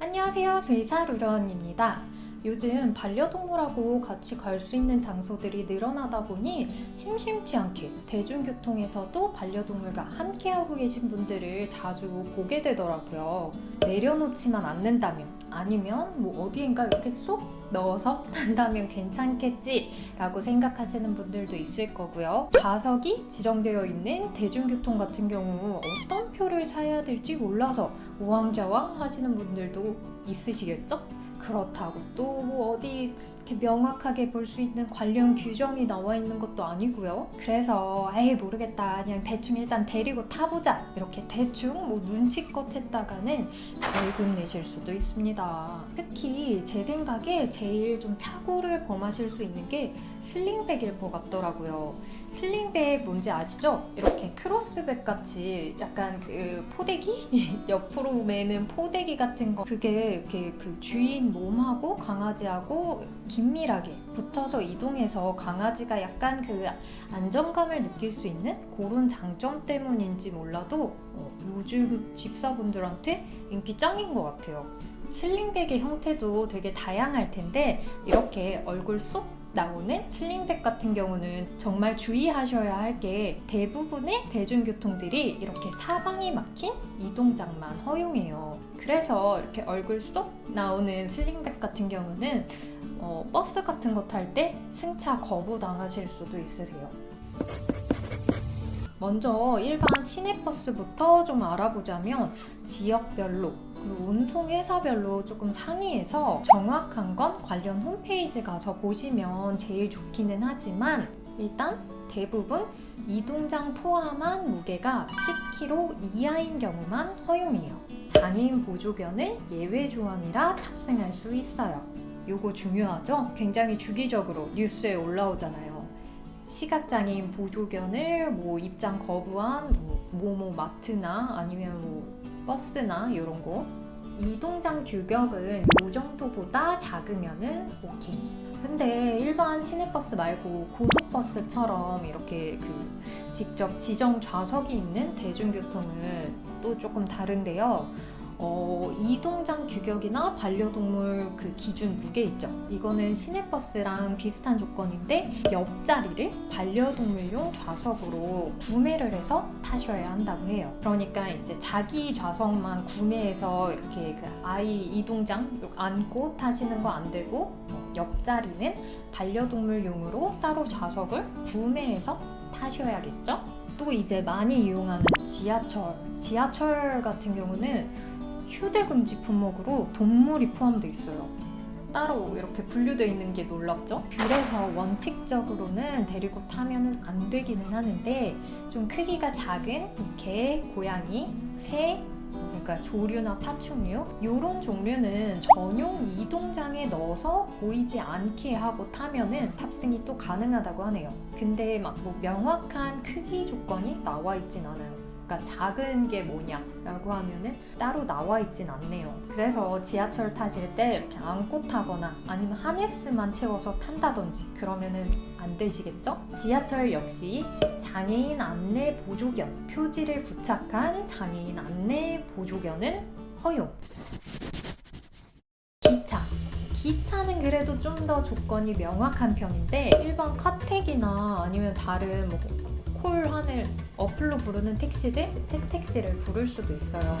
안녕하세요. 수의사 루런입니다. 요즘 반려동물하고 같이 갈 수 있는 장소들이 늘어나다 보니 심심치 않게 대중교통에서도 반려동물과 함께하고 계신 분들을 자주 보게 되더라고요. 내려놓지만 않는다면 아니면 뭐 어디인가 이렇게 쏙 넣어서 탄다면 괜찮겠지 라고 생각하시는 분들도 있을 거고요. 좌석이 지정되어 있는 대중교통 같은 경우 어떤 표를 사야 될지 몰라서 우왕좌왕 하시는 분들도 있으시겠죠? 그렇다고. 또 뭐 어디 이렇게 명확하게 볼 수 있는 관련 규정이 나와 있는 것도 아니고요. 그래서 에이 모르겠다 그냥 대충 일단 데리고 타보자 이렇게 대충 뭐 눈치껏 했다가는 벌금 내실 수도 있습니다. 특히 제 생각에 제일 좀 착오를 범하실 수 있는 게 슬링백일 것 같더라고요. 슬링백 뭔지 아시죠? 이렇게 크로스백 같이 약간 그 포대기 옆으로 매는 포대기 같은 거 그게 이렇게 그 주인 몸하고 강아지하고 긴밀하게 붙어서 이동해서 강아지가 약간 그 안정감을 느낄 수 있는 그런 장점 때문인지 몰라도 어, 요즘 집사분들한테 인기 짱인 것 같아요. 슬링백의 형태도 되게 다양할 텐데 이렇게 얼굴 쏙 나오는 슬링백 같은 경우는 정말 주의하셔야 할 게 대부분의 대중교통들이 이렇게 사방이 막힌 이동장만 허용해요. 그래서 이렇게 얼굴 쏙 나오는 슬링백 같은 경우는 어, 버스 같은 거 탈 때 승차 거부 당하실 수도 있으세요. 먼저 일반 시내버스부터 좀 알아보자면 지역별로 그리고 운송 회사별로 조금 상의해서 정확한 건 관련 홈페이지 가서 보시면 제일 좋기는 하지만 일단 대부분 이동장 포함한 무게가 10kg 이하인 경우만 허용해요. 장애인 보조견을 예외 조항이라 탑승할 수 있어요. 요거 중요하죠? 굉장히 주기적으로 뉴스에 올라오잖아요. 시각장애인 보조견을 뭐 입장 거부한 뭐 모모 마트나 아니면 뭐 버스나 이런 거 이동장 규격은 이 정도보다 작으면은 오케이. 근데 일반 시내버스 말고 고속버스처럼 이렇게 그 직접 지정 좌석이 있는 대중교통은 또 조금 다른데요. 어, 이동장 규격이나 반려동물 그 기준 무게 있죠. 이거는 시내버스랑 비슷한 조건인데 옆자리를 반려동물용 좌석으로 구매를 해서 타셔야 한다고 해요. 그러니까 이제 자기 좌석만 구매해서 이렇게 그 아이 이동장 안고 타시는 거 안 되고 어, 옆자리는 반려동물용으로 따로 좌석을 구매해서 타셔야겠죠. 또 이제 많이 이용하는 지하철. 지하철 같은 경우는 휴대금지 품목으로 동물이 포함되어 있어요. 따로 이렇게 분류되어 있는 게 놀랍죠? 그래서 원칙적으로는 데리고 타면은 안 되기는 하는데 좀 크기가 작은 개, 고양이, 새, 그러니까 조류나 파충류 이런 종류는 전용 이동장에 넣어서 보이지 않게 하고 타면은 탑승이 또 가능하다고 하네요. 근데 막 뭐 명확한 크기 조건이 나와 있진 않아요. 그러니까 작은 게 뭐냐라고 하면은 따로 나와 있진 않네요. 그래서 지하철 타실 때 이렇게 안고 타거나 아니면 하네스만 채워서 탄다든지 그러면은 안 되시겠죠? 지하철 역시 장애인 안내 보조견 표지를 부착한 장애인 안내 보조견은 허용. 기차. 기차는 그래도 좀 더 조건이 명확한 편인데 일반 카택이나 아니면 다른 뭐 콜 하늘 어플로 부르는 택시들 택택시를 부를 수도 있어요.